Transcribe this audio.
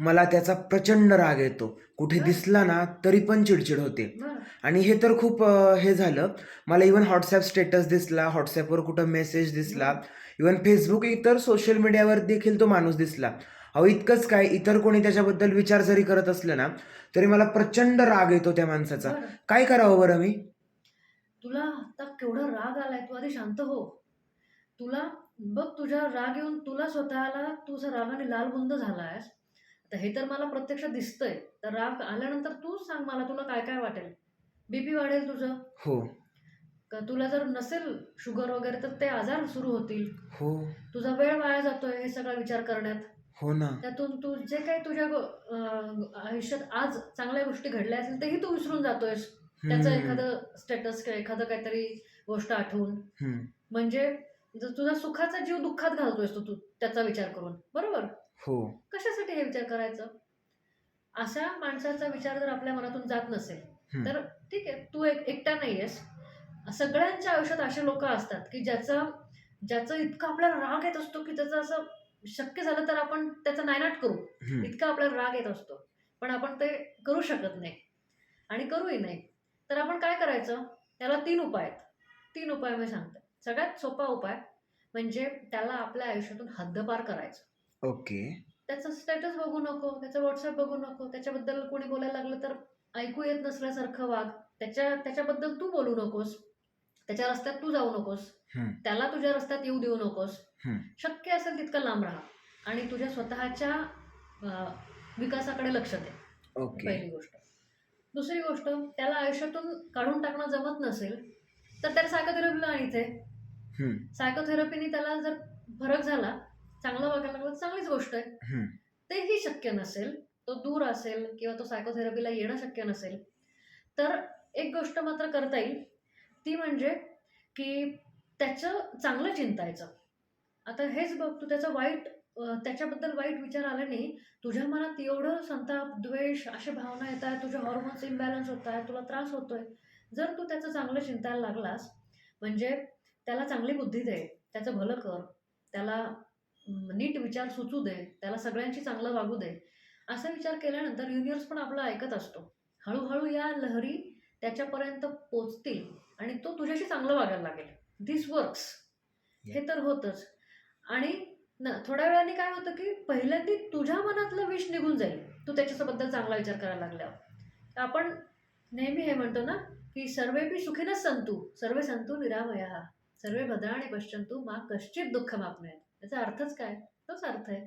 मला त्याचा प्रचंड राग येतो. कुठे. दिसला ना तरी पण चिडचिड होते. आणि हे तर खूप हे झालं. मला इवन व्हॉट्सॲप स्टेटस दिसला व्हॉट्सॲपवर कुठं मेसेज दिसला. इवन फेसबुक इतर सोशल मीडियावर देखील तो माणूस दिसला. अहो इतकंच काय इतर कोणी त्याच्याबद्दल विचार जरी करत असलं ना तरी मला प्रचंड राग येतो त्या माणसाचा. काय करावं बरं मी? तुला आता केवढा राग आलाय तू आधी शांत हो. तुला बघ तुझ्या राग येऊन तुला स्वतःला तुझा रागाने लालबुंद झालायस. आता हे तर मला प्रत्यक्षात दिसतंय. तर राग आल्यानंतर तूच सांग मला तुला काय काय वाटेल? बीपी वाढेल तुझं. हो. का तुला जर नसेल शुगर वगैरे तर ते आजार सुरू होतील. हो. तुझा वेळ वाया जातोय हे सगळा विचार करण्यात. हो ना. त्यातून तू जे काही तुझ्या अं, आयुष्यात आज चांगल्या गोष्टी घडल्या असेल तेही तू विसरून जातोयस. त्याचं हम्म, एखादं स्टेटस किंवा एखादं काहीतरी गोष्ट आठवून. हम्म. म्हणजे जर तुझा सुखाचा जीव दुःखात घालतोयस तू तू त्याचा विचार करून. बरोबर? हो. कशासाठी हे विचार करायचं? अशा माणसाचा विचार जर आपल्या मनातून जात नसेल. तर ठीक आहे तू एक एकटा नाहीयेस. सगळ्यांच्या आयुष्यात असे लोक असतात की ज्याचं ज्याचं इतकं आपल्याला राग येत असतो की त्याचं असं शक्य झालं तर आपण त्याचा नायनाट करू. इतका आपल्याला राग येत असतो. पण आपण ते करू शकत नाही आणि करूही नाही. तर आपण काय करायचं? त्याला तीन उपाय आहेत. तीन उपाय मी सांगते. सगळ्यात सोपा उपाय म्हणजे त्याला आपल्या आयुष्यातून हद्दपार करायचं. ओके. त्याचं स्टेटस बघू नको त्याचं व्हॉट्सअप बघू नको त्याच्याबद्दल कोणी बोलायला लागलं तर ऐकू येत नसल्यासारखं वाग. त्याच्या त्याच्याबद्दल तू बोलू नकोस. त्याच्या रस्त्यात तू जाऊ नकोस. हम्म. त्याला तुझ्या रस्त्यात येऊ देऊ नकोस. हम्म. शक्य असेल तितकं लांब राहा. आणि तुझ्या स्वतःच्या अं, विकासाकडे लक्ष दे. ओके. पहिली गोष्ट. दुसरी गोष्ट त्याला आयुष्यातून काढून टाकणं जमत नसेल तर त्याला सायकोथेरपीला आण इथे. हम्म, सायकोथेरपीने त्याला जर फरक झाला चांगलं वागायला लागलं चांगलीच गोष्ट आहे. तेही शक्य नसेल तो दूर असेल किंवा तो सायकोथेरपीला येणं शक्य नसेल तर एक गोष्ट मात्र करता येईल. ती म्हणजे की त्याचं चांगलं चिंतायचं. आता हेच बघ तू त्याचं वाईट त्याच्याबद्दल वाईट विचार आल्याने तुझ्या मनात एवढं संताप द्वेष अशा भावना येत आहेत तुझे हॉर्मोन्स इम्बॅलन्स होत आहेत तुला त्रास होतोय. जर तू त्याचं चांगलं चिंतायला लागलास म्हणजे त्याला चांगली बुद्धी दे त्याचं भलं कर त्याला नीट विचार सुचू दे त्याला सगळ्यांशी चांगलं वागू दे. असा विचार केल्यानंतर युनिवर्स पण आपला ऐकत असतो. हळूहळू या लहरी त्याच्यापर्यंत पोचतील आणि तो तुझ्याशी चांगलं वागायला लागेल. दिस वर्क्स हे तर होतच. आणि न थोड्या वेळाने काय होतं की पहिल्यांदा तुझ्या मनातलं विष निघून जाईल. तू त्याच्याबद्दल चांगला विचार करायला लागल्यावर. आपण नेहमी हे म्हणतो ना की सर्वेपी सुखीनच संतू सर्वे संतू निरामया. सर्वे भद्राणे पश्चंतू मा कश्चित दुःख मापणे याचा अर्थच काय? तोच अर्थ आहे.